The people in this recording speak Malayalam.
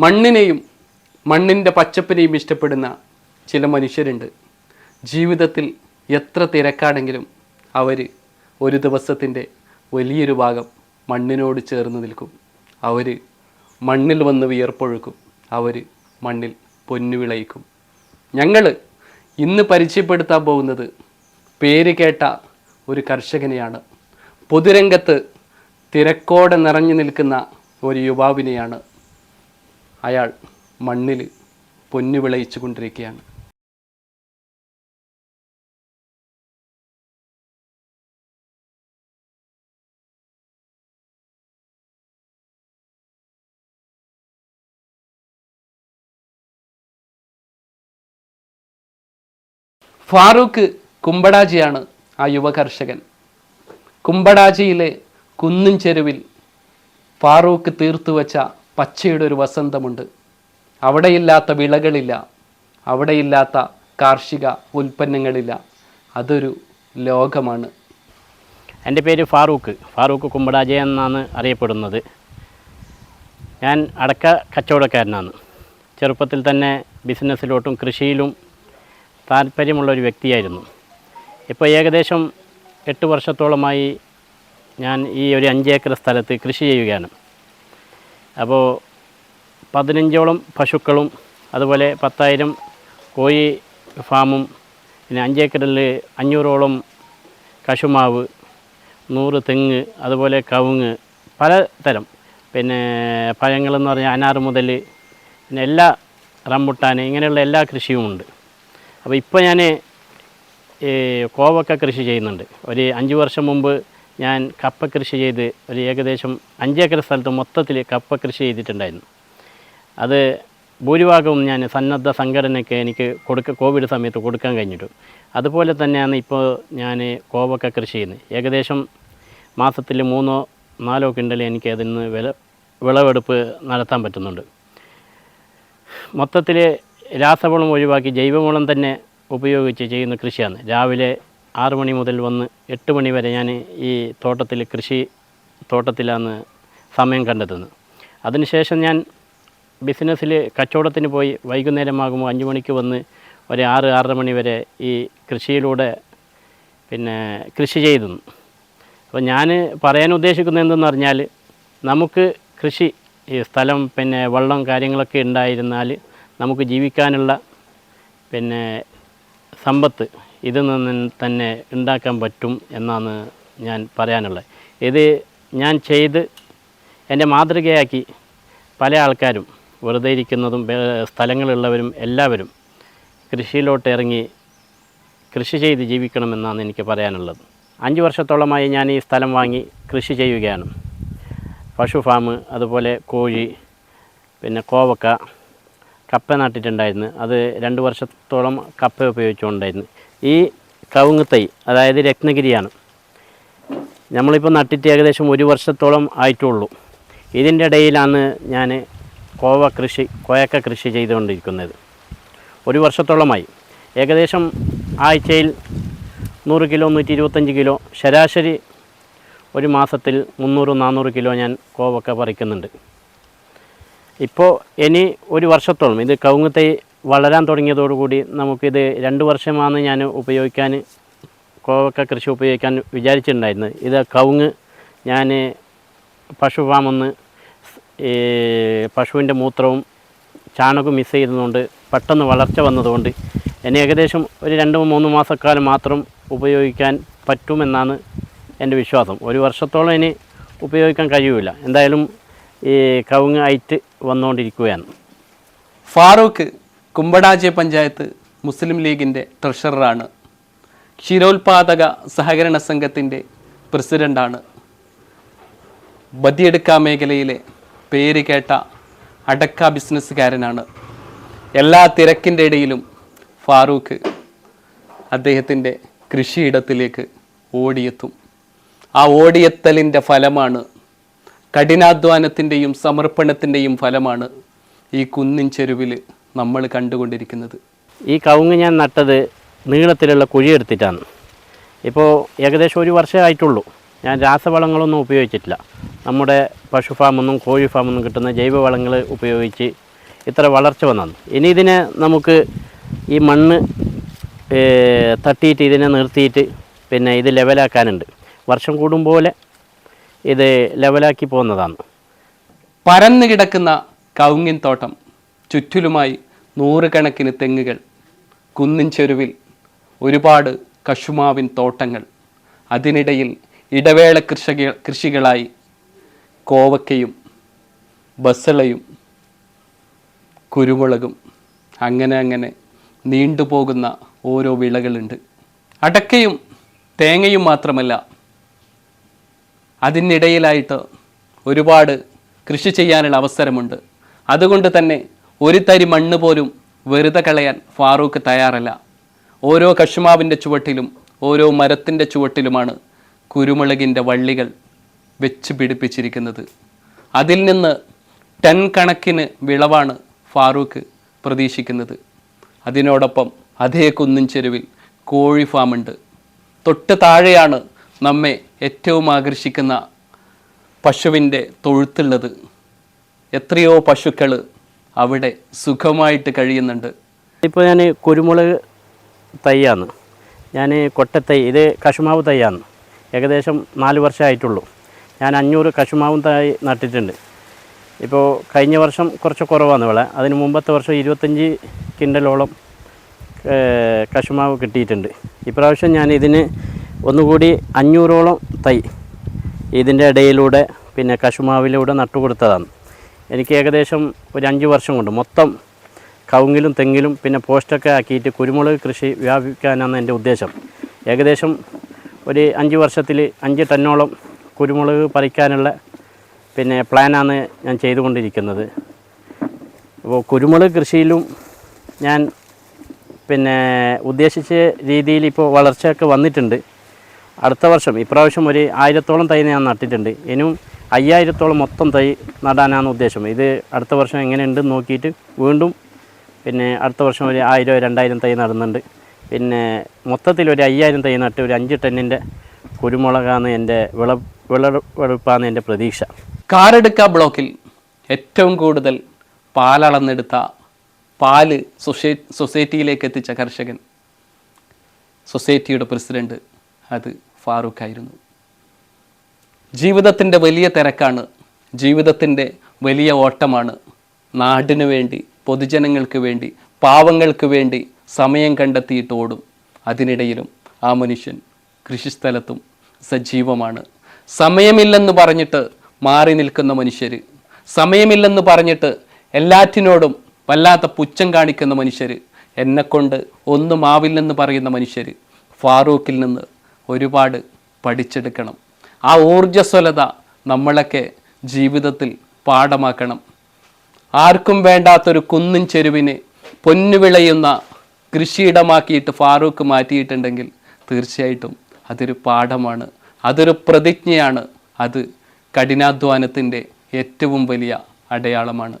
മണ്ണിനെയും മണ്ണിന്റെ പച്ചപ്പിനെയും ഇഷ്ടപ്പെടുന്ന ചില മനുഷ്യരുണ്ട്. ജീവിതത്തിൽ എത്ര തിരക്കാണെങ്കിലും അവർ ഒരു ദിവസത്തിന്റെ വലിയൊരു ഭാഗം മണ്ണിനോട് ചേർന്ന് നിൽക്കും. അവർ മണ്ണിൽ വന്ന് വിയർപ്പൊഴുക്കും. അവർ മണ്ണിൽ പൊന്നു വിളയിക്കും. ഞങ്ങൾ ഇന്ന് പരിചയപ്പെടുത്താൻ പോകുന്നത് പേര് കേട്ട ഒരു കർഷകനെയാണ്. പൊതുരംഗത്ത് തിരക്കോടെ നിറഞ്ഞു നിൽക്കുന്ന ഒരു യുവാവിനെയാണ് അയാൾ മണ്ണിൽ പൊന്നു വിളയിച്ചു കൊണ്ടിരിക്കുകയാണ്. ഫാറൂഖ് കുമ്പടാജിയാണ് ആ യുവകർഷകൻ. കുമ്പടാജിയിലെ കുന്നും ചെരുവിൽ ഫാറൂഖ് തീർത്തു വച്ച പച്ചയുടെ ഒരു വസന്തമുണ്ട്. അവിടെയില്ലാത്ത വിളകളില്ല. അവിടെയില്ലാത്ത കാർഷിക ഉൽപ്പന്നങ്ങളില്ല. അതൊരു ലോകമാണ്. എന്റെ പേര് ഫാറൂഖ്. ഫാറൂഖ് കുമ്പടാജയ എന്നാണ് അറിയപ്പെടുന്നത്. ഞാൻ അടക്ക കച്ചവടക്കാരനാണ്. ചെറുപ്പത്തിൽ തന്നെ ബിസിനസ്സിലോട്ടും കൃഷിയിലും താല്പര്യമുള്ള ഒരു വ്യക്തിയായിരുന്നു. ഇപ്പോൾ ഏകദേശം എട്ട് വർഷത്തോളമായി ഞാൻ ഈ ഒരു അഞ്ചേക്കർ സ്ഥലത്ത് കൃഷി ചെയ്യുകയാണ്. അപ്പോൾ പതിനഞ്ചോളം പശുക്കളും അതുപോലെ പത്തായിരം കോഴി ഫാമും പിന്നെ അഞ്ചേക്കറിൽ അഞ്ഞൂറോളം കശുമാവ് നൂറ് തെങ്ങ് അതുപോലെ കവുങ്ങ് പലതരം പിന്നെ പഴങ്ങളെന്ന് പറഞ്ഞാൽ അനാറ് മുതൽ പിന്നെ എല്ലാ റംബുട്ടാൻ ഇങ്ങനെയുള്ള എല്ലാ കൃഷിയുമുണ്ട്. അപ്പോൾ ഇപ്പോൾ ഞാൻ കോവക്ക കൃഷി ചെയ്യുന്നുണ്ട്. ഒരു അഞ്ച് വർഷം മുമ്പ് ഞാൻ കപ്പ കൃഷി ചെയ്ത് ഒരു ഏകദേശം അഞ്ചേക്കർ സ്ഥലത്ത് മൊത്തത്തിൽ കപ്പ കൃഷി ചെയ്തിട്ടുണ്ടായിരുന്നു. അത് ഭൂരിഭാഗവും ഞാൻ സന്നദ്ധ സംഘടനയ്ക്ക് എനിക്ക് കൊടുക്ക കോവിഡ് സമയത്ത് കൊടുക്കാൻ കഴിഞ്ഞിട്ടു. അതുപോലെ തന്നെയാണ് ഇപ്പോൾ ഞാൻ കോവക്ക കൃഷി ചെയ്യുന്നത് ഏകദേശം മാസത്തിൽ മൂന്നോ നാലോ കിണ്ടൽ എനിക്ക് അതിൽ നിന്ന് വില വിളവെടുപ്പ് നടത്താൻ പറ്റുന്നുണ്ട്. മൊത്തത്തിൽ രാസവളം ഒഴിവാക്കി ജൈവവളം തന്നെ ഉപയോഗിച്ച് ചെയ്യുന്ന കൃഷിയാണ്. രാവിലെ ആറ് മണി മുതൽ വന്ന് എട്ട് മണി വരെ ഞാൻ ഈ തോട്ടത്തിൽ കൃഷി തോട്ടത്തിലാണ് സമയം കണ്ടെത്തുന്നത് അതിനുശേഷം ഞാൻ ബിസിനസ്സിൽ കച്ചവടത്തിന് പോയി വൈകുന്നേരമാകുമ്പോൾ അഞ്ച് മണിക്ക് വന്ന് ഒരു ആറ് ആറര മണി വരെ ഈ കൃഷിയിലൂടെ പിന്നെ കൃഷി ചെയ്തു. അപ്പോൾ ഞാൻ പറയാൻ ഉദ്ദേശിക്കുന്നത് എന്തെന്ന് പറഞ്ഞാൽ നമുക്ക് കൃഷി ഈ സ്ഥലം പിന്നെ വെള്ളം കാര്യങ്ങളൊക്കെ ഉണ്ടായിരുന്നാൽ നമുക്ക് ജീവിക്കാനുള്ള പിന്നെ സമ്പത്ത് ഇതിൽ നിന്ന് തന്നെ ഉണ്ടാക്കാൻ പറ്റും എന്നാണ് ഞാൻ പറയാനുള്ളത്. ഇത് ഞാൻ ചെയ്ത് എന്റെ മാതൃകയാക്കി പല ആൾക്കാരും വെറുതെ ഇരിക്കുന്നതും സ്ഥലങ്ങളുള്ളവരും എല്ലാവരും കൃഷിയിലോട്ട് ഇറങ്ങി കൃഷി ചെയ്ത് ജീവിക്കണമെന്നാണ് എനിക്ക് പറയാനുള്ളത്. അഞ്ച് വർഷത്തോളമായി ഞാൻ ഈ സ്ഥലം വാങ്ങി കൃഷി ചെയ്യുകയാണ്. പശു ഫാം അതുപോലെ കോഴി പിന്നെ കോവക്ക കപ്പ നട്ടിട്ടുണ്ടായിരുന്നു. അത് രണ്ട് വർഷത്തോളം കപ്പ ഉപയോഗിച്ചുകൊണ്ടായിരുന്നു. ഈ കവുങ്ങ് തൈ അതായത് രത്നഗിരിയാണ്. നമ്മളിപ്പോൾ നട്ടിട്ട് ഏകദേശം ഒരു വർഷത്തോളം ആയിട്ടുള്ളൂ. ഇതിന്റെ ഇടയിലാണ് ഞാൻ കോവ കൃഷി കോയക്ക കൃഷി ചെയ്തുകൊണ്ടിരിക്കുന്നത്. ഒരു വർഷത്തോളമായി. ഏകദേശം ആഴ്ചയിൽ നൂറ് കിലോ നൂറ്റി ഇരുപത്തഞ്ച് കിലോ ശരാശരി ഒരു മാസത്തിൽ മുന്നൂറ് നാനൂറ് കിലോ ഞാൻ കോവക്ക പറിക്കുന്നുണ്ട്. ഇപ്പോൾ ഇനി ഒരു വർഷത്തോളം ഇത് കവുങ്ങ് തൈ വളരാൻ തുടങ്ങിയതോടുകൂടി നമുക്കിത് രണ്ട് വർഷമാണ് ഞാൻ ഉപയോഗിക്കാൻ കോവക്ക കൃഷി ഉപയോഗിക്കാൻ വിചാരിച്ചിട്ടുണ്ടായിരുന്നത്. ഇത് കവുങ്ങ് ഞാൻ പശു ഫാമെന്ന് ഈ പശുവിന്റെ മൂത്രവും ചാണകവും മിസ് ചെയ്തതുകൊണ്ട് പെട്ടെന്ന് വളർച്ച വന്നതുകൊണ്ട് എന്നെ ഏകദേശം ഒരു രണ്ട് മൂന്ന് മാസക്കാലം മാത്രം ഉപയോഗിക്കാൻ പറ്റുമെന്നാണ് എന്റെ വിശ്വാസം. ഒരു വർഷത്തോളം ഇനി ഉപയോഗിക്കാൻ കഴിയില്ല എന്തായാലും ഈ കവുങ്ങ് ഐറ്റ് വന്നുകൊണ്ടിരിക്കുകയാണ്. ഫാറൂഖ് കുമ്പടാജ പഞ്ചായത്ത് മുസ്ലിം ലീഗിന്റെ ട്രഷററാണ്. ക്ഷീരോത്പാദക സഹകരണ സംഘത്തിന്റെ പ്രസിഡന്റാണ് ബദിയെടുക്ക മേഖലയിലെ പേര് കേട്ട അടക്ക ബിസിനസ്സുകാരനാണ്. എല്ലാ തിരക്കിന്റെ ഇടയിലും ഫാറൂഖ് അദ്ദേഹത്തിന്റെ കൃഷിയിടത്തിലേക്ക് ഓടിയെത്തും. ആ ഓടിയെത്തലിന്റെ ഫലമാണ് കഠിനാധ്വാനത്തിന്റെയും സമർപ്പണത്തിന്റെയും ഫലമാണ് ഈ കുന്നിൻ ചെരുവിൽ നമ്മൾ കണ്ടുകൊണ്ടിരിക്കുന്നത്. ഈ കവുങ്ങ് ഞാൻ നട്ടത് നീളത്തിലുള്ള കുഴിയെടുത്തിട്ടാണ് ഇപ്പോൾ ഏകദേശം ഒരു വർഷമേ ആയിട്ടുള്ളൂ ഞാൻ രാസവളങ്ങളൊന്നും ഉപയോഗിച്ചിട്ടില്ല. നമ്മുടെ പശു ഫാമൊന്നും കോഴി ഫാമൊന്നും കിട്ടുന്ന ജൈവവളങ്ങൾ ഉപയോഗിച്ച് ഇത്ര വളർച്ച വന്നതാണ്. ഇനി ഇതിനെ നമുക്ക് ഈ മണ്ണ് തട്ടിയിട്ട് ഇതിനെ നിർത്തിയിട്ട് പിന്നെ ഇത് ലെവലാക്കാനുണ്ട് വർഷം കൂടുമ്പോലെ ഇത് ലെവലാക്കി പോകുന്നതാണ്. പരന്നു കിടക്കുന്ന കൗങ്ങിൻ തോട്ടം ചുറ്റിലുമായി നൂറുകണക്കിന് തെങ്ങുകൾ കുന്നിൻ ചെരുവിൽ ഒരുപാട് കശുമാവിൻ തോട്ടങ്ങൾ അതിനിടയിൽ ഇടവേള കൃഷി കൃഷികളായി കോവക്കയും ബസളയും കുരുമുളകും അങ്ങനെ അങ്ങനെ നീണ്ടുപോകുന്ന ഓരോ വിളകളുണ്ട്. അടക്കയും തേങ്ങയും മാത്രമല്ല അതിനിടയിലായിട്ട് ഒരുപാട് കൃഷി ചെയ്യാനുള്ള അവസരമുണ്ട്. അതുകൊണ്ട് തന്നെ ഒരു തരി മണ്ണ് പോലും വെറുതെ കളയാൻ ഫാറൂഖ് തയ്യാറല്ല. ഓരോ കശുമാവിന്റെ ചുവട്ടിലും ഓരോ മരത്തിന്റെ ചുവട്ടിലുമാണ് കുരുമുളകിന്റെ വള്ളികൾ വെച്ച് പിടിപ്പിച്ചിരിക്കുന്നത്. അതിൽ നിന്ന് ടൺ കണക്കിന് വിളവാണ് ഫാറൂഖ് പ്രതീക്ഷിക്കുന്നത്. അതിനോടൊപ്പം അതേ കുന്നിൻ ചെരുവിൽ കോഴി ഫാമുണ്ട്. തൊട്ട് താഴെയാണ് നമ്മെ ഏറ്റവും ആകർഷിക്കുന്ന പശുവിന്റെ തൊഴുത്തുള്ളത് എത്രയോ പശുക്കൾ അവിടെ സുഖമായിട്ട് കഴിയുന്നുണ്ട്. ഇപ്പോൾ ഞാൻ കുരുമുളക് തൈയാണ്. ഞാൻ കൊട്ടത്തൈ ഇത് കശുമാവ് തൈയാണ്. ഏകദേശം നാല് വർഷമായിട്ടുള്ളൂ. ഞാൻ അഞ്ഞൂറ് കശുമാവും തൈ നട്ടിട്ടുണ്ട്. ഇപ്പോൾ കഴിഞ്ഞ വർഷം കുറച്ച് കുറവാണ് വിള. അതിന് മുമ്പത്തെ വർഷം ഇരുപത്തഞ്ച് കിൻഡലോളം കശുമാവ് കിട്ടിയിട്ടുണ്ട്. ഇപ്രാവശ്യം ഞാൻ ഇതിന് ഒന്നുകൂടി അഞ്ഞൂറോളം തൈ ഇതിന്റെ ഇടയിലൂടെ പിന്നെ കശുമാവിലൂടെ നട്ടുകൊടുത്തതാണ്. എനിക്ക് ഏകദേശം ഒരു അഞ്ച് വർഷം കൊണ്ട് മൊത്തം കവുങ്ങിലും തെങ്ങിലും പിന്നെ പോസ്റ്റൊക്കെ ആക്കിയിട്ട് കുരുമുളക് കൃഷി വ്യാപിക്കാനാണ് എന്റെ ഉദ്ദേശം. ഏകദേശം ഒരു അഞ്ച് വർഷത്തിൽ അഞ്ച് ടന്നോളം കുരുമുളക് പറിക്കാനുള്ള പിന്നെ പ്ലാനാണ് ഞാൻ ചെയ്തുകൊണ്ടിരിക്കുന്നത്. അപ്പോൾ കുരുമുളക് കൃഷിയിലും ഞാൻ പിന്നെ ഉദ്ദേശിച്ച രീതിയിൽ ഇപ്പോൾ വളർച്ചയൊക്കെ വന്നിട്ടുണ്ട്. അടുത്ത വർഷം ഇപ്രാവശ്യം ഒരു ആയിരത്തോളം തൈ ഞാൻ നട്ടിട്ടുണ്ട്. ഇനിയും അയ്യായിരത്തോളം മൊത്തം തൈ നടാനാണ് ഉദ്ദേശം. ഇത് അടുത്ത വർഷം എങ്ങനെയുണ്ടെന്ന് നോക്കിയിട്ട് വീണ്ടും പിന്നെ അടുത്ത വർഷം ഒരു ആയിരം രണ്ടായിരം തൈ നടുന്നുണ്ട്. പിന്നെ മൊത്തത്തിൽ ഒരു അയ്യായിരം തൈ നട്ട് ഒരു അഞ്ച് ടെന്നിന്റെ കുരുമുളകാണ് എന്റെ വിള വിളവെടുപ്പാണ് എന്റെ പ്രതീക്ഷ. കാറെടുക്ക ബ്ലോക്കിൽ ഏറ്റവും കൂടുതൽ പാലളന്നെടുത്ത പാൽ സൊസൈ സൊസൈറ്റിയിലേക്ക് എത്തിച്ച കർഷകൻ സൊസൈറ്റിയുടെ പ്രസിഡന്റ് അത് ഫാറൂഖായിരുന്നു. ജീവിതത്തിന്റെ വലിയ തിരക്കാണ്. ജീവിതത്തിന്റെ വലിയ ഓട്ടമാണ്. നാടിനു വേണ്ടി പൊതുജനങ്ങൾക്ക് വേണ്ടി പാവങ്ങൾക്ക് വേണ്ടി സമയം കണ്ടെത്തിയിട്ട് ഓടും. അതിനിടയിലും ആ മനുഷ്യൻ കൃഷിസ്ഥലത്തും സജീവമാണ്. സമയമില്ലെന്ന് പറഞ്ഞിട്ട് മാറി നിൽക്കുന്ന മനുഷ്യർ സമയമില്ലെന്ന് പറഞ്ഞിട്ട് എല്ലാറ്റിനോടും വല്ലാത്ത പുച്ഛം കാണിക്കുന്ന മനുഷ്യർ എന്നെക്കൊണ്ട് ഒന്നും ആവില്ലെന്ന് പറയുന്ന മനുഷ്യർ ഫാറൂഖിൽ നിന്ന് ഒരുപാട് പഠിച്ചെടുക്കണം. ആ ഊർജസ്വലത നമ്മളൊക്കെ ജീവിതത്തിൽ പാഠമാക്കണം. ആർക്കും വേണ്ടാത്തൊരു കുന്നിൻ ചെരുവിനെ പൊന്നുവിളയുന്ന കൃഷിയിടമാക്കിയിട്ട് ഫാറൂഖ് മാറ്റിയിട്ടുണ്ടെങ്കിൽ തീർച്ചയായിട്ടും അതൊരു പാഠമാണ്. അതൊരു പ്രതിജ്ഞയാണ്. അത് കഠിനാധ്വാനത്തിന്റെ ഏറ്റവും വലിയ അടയാളമാണ്.